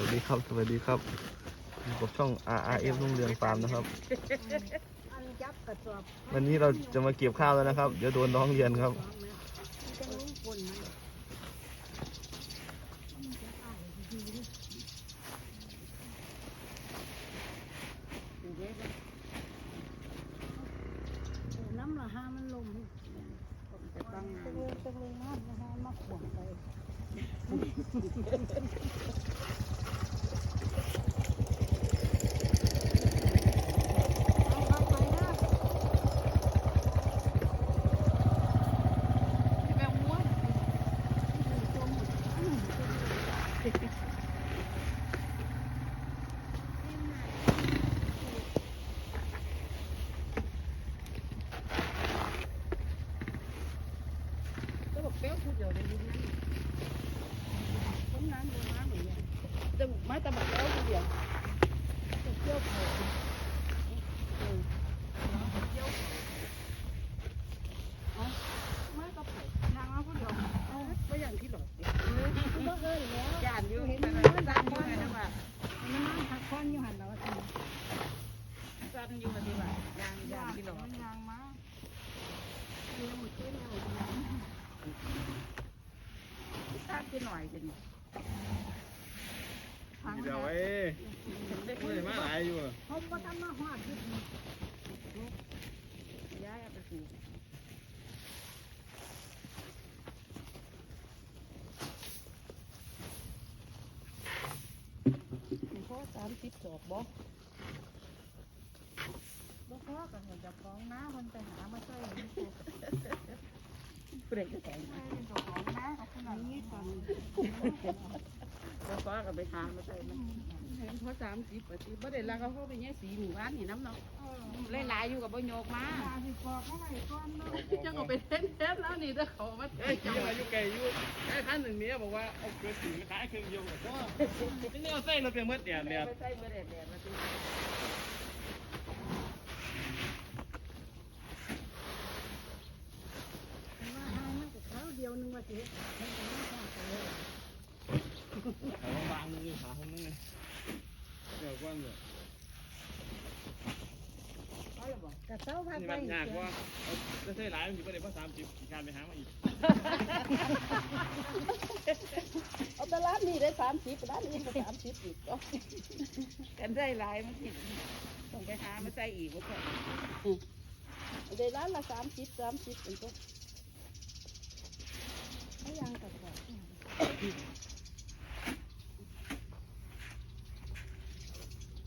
วัสดีครับ สวัสดีครับอยู่กับช่อง RRF รุ่งเรืองฟาร์มนะครับอันยับกระสอบวันนี้เราจะมาเก็บข้าวแล้วนะครับ เดี๋ยวโดนน้องเรียนครับ มันจะลุ้งปนมันมันจะอ้ายดีดิเดี๋ยวเดี๋ยวน้ำละห้ามันลงผมจะตั้งจะเลยจะเลยน้ำละห้ามาขวางไปเอาเข้าไปนะ แบบม้วนก็บอกเปี้ยวพูดเดี๋ยวเลยดูนั่นต้นน้ำดูน้ำเหมือนกันแต่ไม่แต่บอกเปี้ยวพูดเดียวจะเที่ยวเผาเออน้ำเที่ยวอ๋อ ไม่ก็ไปนางเอาผู้เดียวเอาไม่อย่างที่หลอกก็เอ้ยแล้วจานอยู่เห็นมันสั้นอยู่ไงนะว่ามันนั่งพักผ่อนอยู่หันแล้ว สั้นอยู่ที่ว่ายางยางที่หลอกยางมาเลี้ยงหมดเลี้ยงหมดยางสั้นไปหน่อยจะนี่เดี๋ยวไว้ไม่ได้มาหลายอยู่อะเขาก็ทำมาหอดที่ย้ายไปปลูกพ่อสามสิบจอบบ่ กันเห็นจะฟ้องน้าคนไปหามาใส่เปรกจะแต่งจะฟ้องน้าเขาขนาดนี้ตอนบ่พ่อกันไปหามาใส่มันเห็นพอสามสิบปฏิบ่ได้ละเขาพ่อไปแย่สีหมู่บ้านนี่น้ำเนาะหลายๆอยู่กับบ่โยกมาจังเอาไปเต้นเต้นแล้วนี่เด้อเขามาเฮ้ยขี่มายู่ไกลอยู่ไอ้ท่านหนึ่งเนี้ยบอกว่าเอาเกลือสีขายเครื่องยนต์ก็ที่นี่เอาไส้เราเป็นเมื่อเดียดเดียดไปใส่บ่ได้แดดมาสิว่าหามันก็เขาเดียวนึงว่าสิ ขาบางนึงขาคนนึงเดี๋ยวก่อนเดี๋ยว กระ เซ้าพานี่ไปมันยากว่าเอาไส้หลายมันอยู่ก็ได้เพราะสามสิบการไปหามาอีกเอาตลาดนี่ได้สามสิบร้านนี้ก็สามสิบอีกก็กันได้หลายมันผิดต้องไปหามาใส่อีกว่าใช่ได้ร้านละสามสิบสามสิบเป็นต้นไม่ยังกับแบบ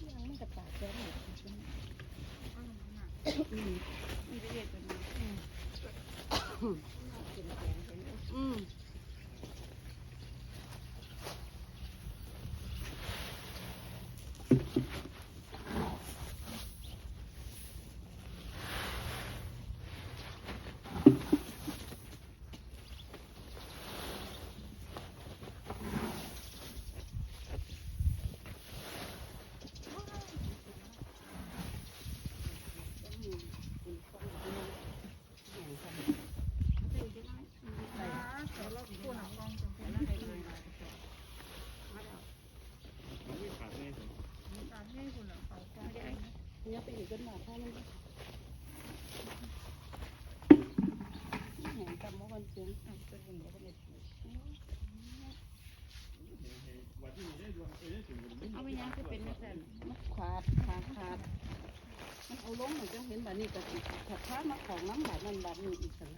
ยังไม่กระตากแก้มเลยอืมนี่ไปเรียกเป็น อืมอืม มันไม่ขาดเลย เปอีกกันหน่อยถ้ามันแหงจำว่าวันเสียงอะจะเห็นว่าเป็นวันที่นี่ได้ดวงเอาไปยังจะเป็นนักแสดงมันขาดขาดขาดมันเอาลงเหมือนจะเห็นแบบนี้ก็อีกถ้าถ้ามาของน้ำแบบนั้นแบบนี้อีกแล้ว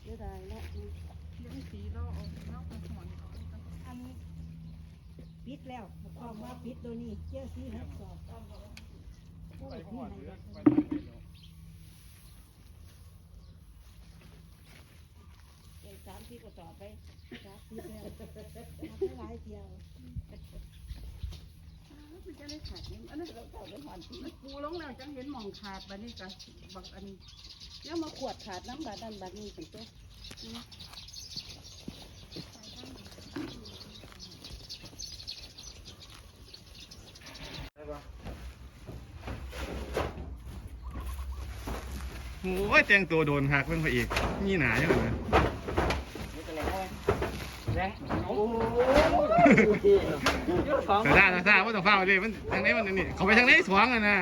เสียดายแล้ว ยังสีเราเอาเราไปหอน อันปิ ดแล้วบอกว่าปิดตัวนี้เจ้าสีหกสอบโอ้ยที่ไหนเนี่ยเป็นสามที่ก็ต่อไปสามที่แล้วไม่หลายเดียวมันจะได้ขาดนี่อันนั้นเราต่อไปผ่านที่ปูลงแล้วจังเห็นหมองขาดบัดนี้ก็บักอันนี้แล้วมาขวดขาดน้ำบาดนันบาดนี้เป็นตัว โอ้ยแต่งตัวโดนหักเพิ่งไปอีกนี่หนาอย่างลยแต่ได้แต่ได้ว่าต้องฟ้าไปเลยมันทางไหนมันนี่เขาไปทางไหนสวงอะนะ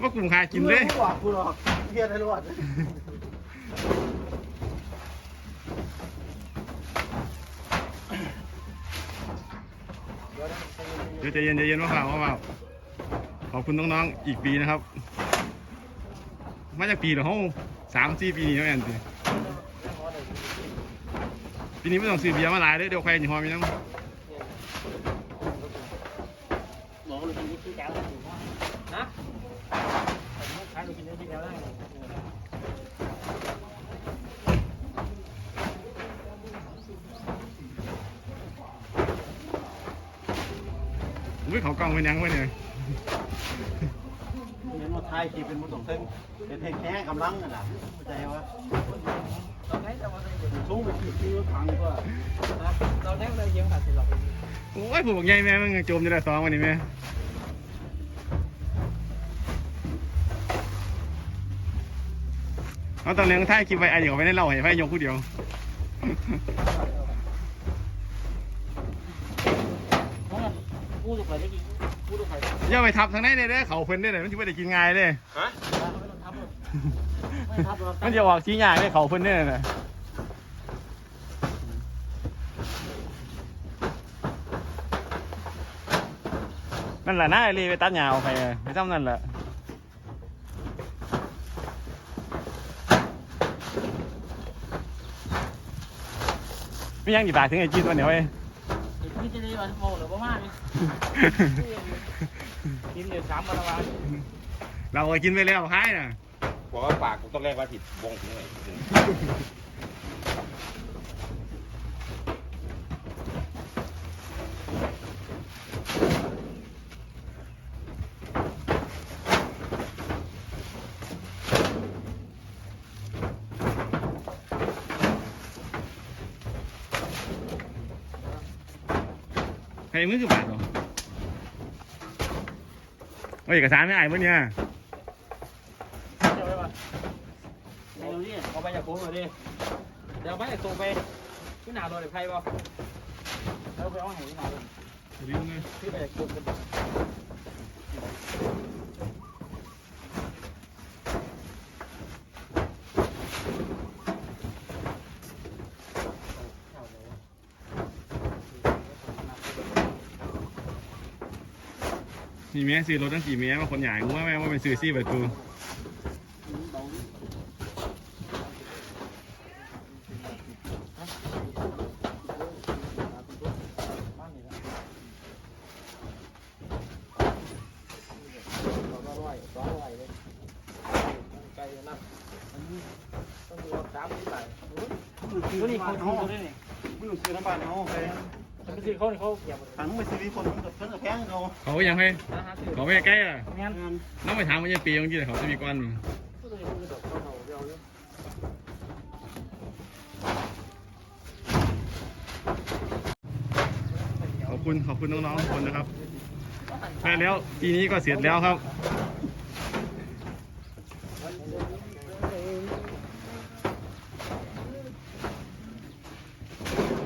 ว่ากลุ่มคากินเลยเฮียได้รอ เดี๋ยวใจเย็นใจเย็นว่าเปล่าว่าเปล่าขอบคุณน้องๆอีกปีนะครับ มาจากปีเหรอเขาสามสี่ปีนี้แล้วแอนสิปีนี้ไม่ต้องซื้อเบียร์มาหลายเลยเดี๋ยวใครจะหอมมีน้ำบอกเลยกินที่แก้วนะขายลูกกินที่แก้วได้ ยเขากล้องไปยังไว้เนี่ยเห็นว่าไทยขี่เป็นมันต้องเส้นเป็นเพลงแค่กำลังน่ะนะเข้าใจว่าเราได้แต่ว่าสูงไปขี่ขี่รถถังก็เราได้เลยยังขาดสิเราโอ้ยผูกใหญ่แม่มึงโจมจะได้สองวันนี้แม่เอาตอนเลี้ยงท้ายคลิปไปไอ้เดี๋ยวไปในเล่าให้ไฟยกผู้เดียว พูดถูกไปได้กี่พูดถูกไปอย่าไปทับทางไหนเลยเด้อเขาเพิ่นได้เลยมันจะไม่ได้กินง่ายเลยฮะไม่ต้องทับเลยไม่ทับหรอกมันจะออกชี้ง่ายเลยเขาเพิ่นได้เลยนะนั่นแหละน่าเลยไปตัดหญ้าเอาไปไปทำนั่นแหละไม่ยังดีปากถึงไอ้จีนวันเดียวเว้ยพี่จะได้วันโมหรือว่ามาเนี่ย กินเดือดสามวันละวันเราก็กินไปแล้วคายน่ะบอกว่าปากกูต้องแรกว่าผิดวงถึงไหนใครมือคือบาท เหรอเอาเอกสารไม่อ่านมั้งเนี่ยเดี๋ยวไปวะไอ้ดูดิเอาไปจากโค้งเลยดิเดี๋ยวไปจากตัวไปที่หนาวตัวเดี๋ยวใครบ่แล้วไปเอาไหนที่หนาวเลยลืมเลยที่ไปจากตัวกัน มีแม่ซื้อรถตั้งกี่แม่ว่าคนใหญ่กูว่าแม่ว่าเป็นซื้อซี่แบบกูตัวนี้เขาเขาตัวนี้นี่มึงซื้อน้ำปลาเอาไปมันเป็นสิ่งเขาเขาเกี่ยวถังไปซื้อคนมันก็เพิ่นก็แพงเขาเขายังให้นะฮะคือ เขาไม่ใกล้อะงั้นน้องไปถามมันยังปีเมื่อกี้แต่เขาจะมีก้อนตัวนี้คือดอกเขาเดียวขอบคุณขอบคุณน้องๆทุกคนนะครับใช่แล้วปีนี้ก็เสร็จแล้วครับ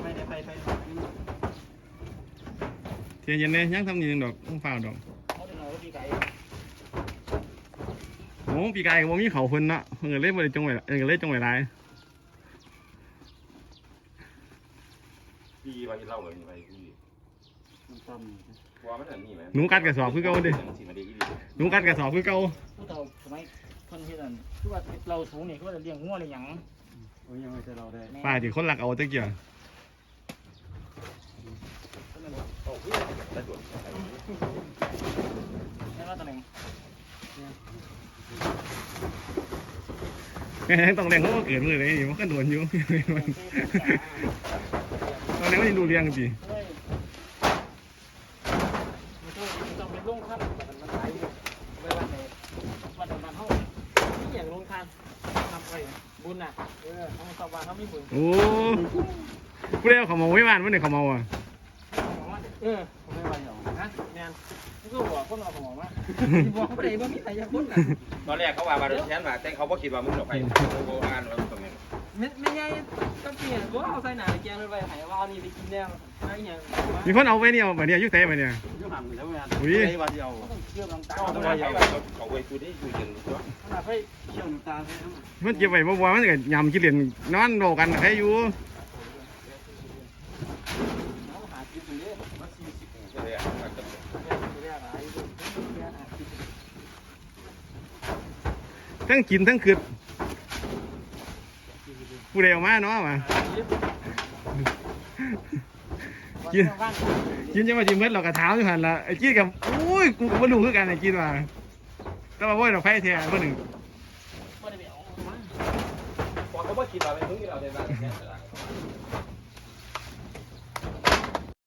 ไปไปไปเทียนเย็นเลยยังทำนี่ยังดอกต้องฝ่าดอก เขาจะนอนปีไก่ โอ้ปีกายกับผมมีเขาเพิ่นนะเงินเล่นบริจงไว้เงินเล่นจงไว้ไรพี่ว่าที่เล่าเลยไปพี่มันต่ำว่ามันอันนี้ไหมหนูกัดกระสอบคือเก่าดิสีมาดีอีหลีหนูกัดกระสอบคือเก่าผู้เฒ่าสมัยคนที่นั่นคือว่าเราสูงนี่คือว่าเลี้ยงงัวเลี้ยงหยังโอ้ยยังไม่ใช่เราได้ป้าที่คนหลักเอาตะเกียบโอ้พี่ได้ตรวจใช่ไหมตำแหน่งยัง ต้องแรงเพราะว่าเกิดมือเลยนี่มันก็โดนอยู่ตอนนี้มันยังดูเรียงสิเฮ้ยมันต้องมันต้องเป็นลงขั้นแต่มันตายอยู่ไว้วันไหนวันต่อวันเขานี่อย่างลงขั้นทำไปบุญน่ะเออเขาสอบวันเขาไม่บุญโอ้ผู้ใดเอาเขามาไว้บ้านวันไหนเขามาอะเออไม่ไหวหรอกนะแมน ก็บอกคนเอาของมาบอกไปว่ามีใครจะพูดน่ะตอนแรกเขาว่ามาแทนว่าแต่เขาบ่คิดว่ามึงหรอกไปโบราณว่าตรงนี้ไม่ไม่ใช่ก็เปลี่ยนก็เอาใส่หนาแกงเลยไปหายว่านี่ไปกินแน่อะไรอย่างมีคนเอาไปเนี่ยมาเนี่ยอยุ่เตะมาเนี่ยยุ่งหันแล้วไงอุ้ยไอ้วันเดียวเชื่อมน้ำตาเขาต้ต้อองงไปไปยาวเอาเขาไว้กูได้อยู่จนตัวขนาดไปเชื่อมน้ำตาใช่ไหมมันเก็บไว้บ่บ่มันก็ยำกินเหรียญนอนโดกันใครอยู่ หากินตรงนี้ เลยอะ เรียกอะไร ทั้งกินทั้งคืดผู้เดียวมาเนาะมากินกินจะมาจิ้มเม็ดเรากระเท้าอยู่หันละไอ้จี้กับอุ้ยกูก็บ่รู้คือกันไอ้จี้ว่าแต่ว่าโว้ยเราไฟแท้คนหนึ่งพอเขาบ่คิดว่าเป็นมึงที่เราได้มาแทน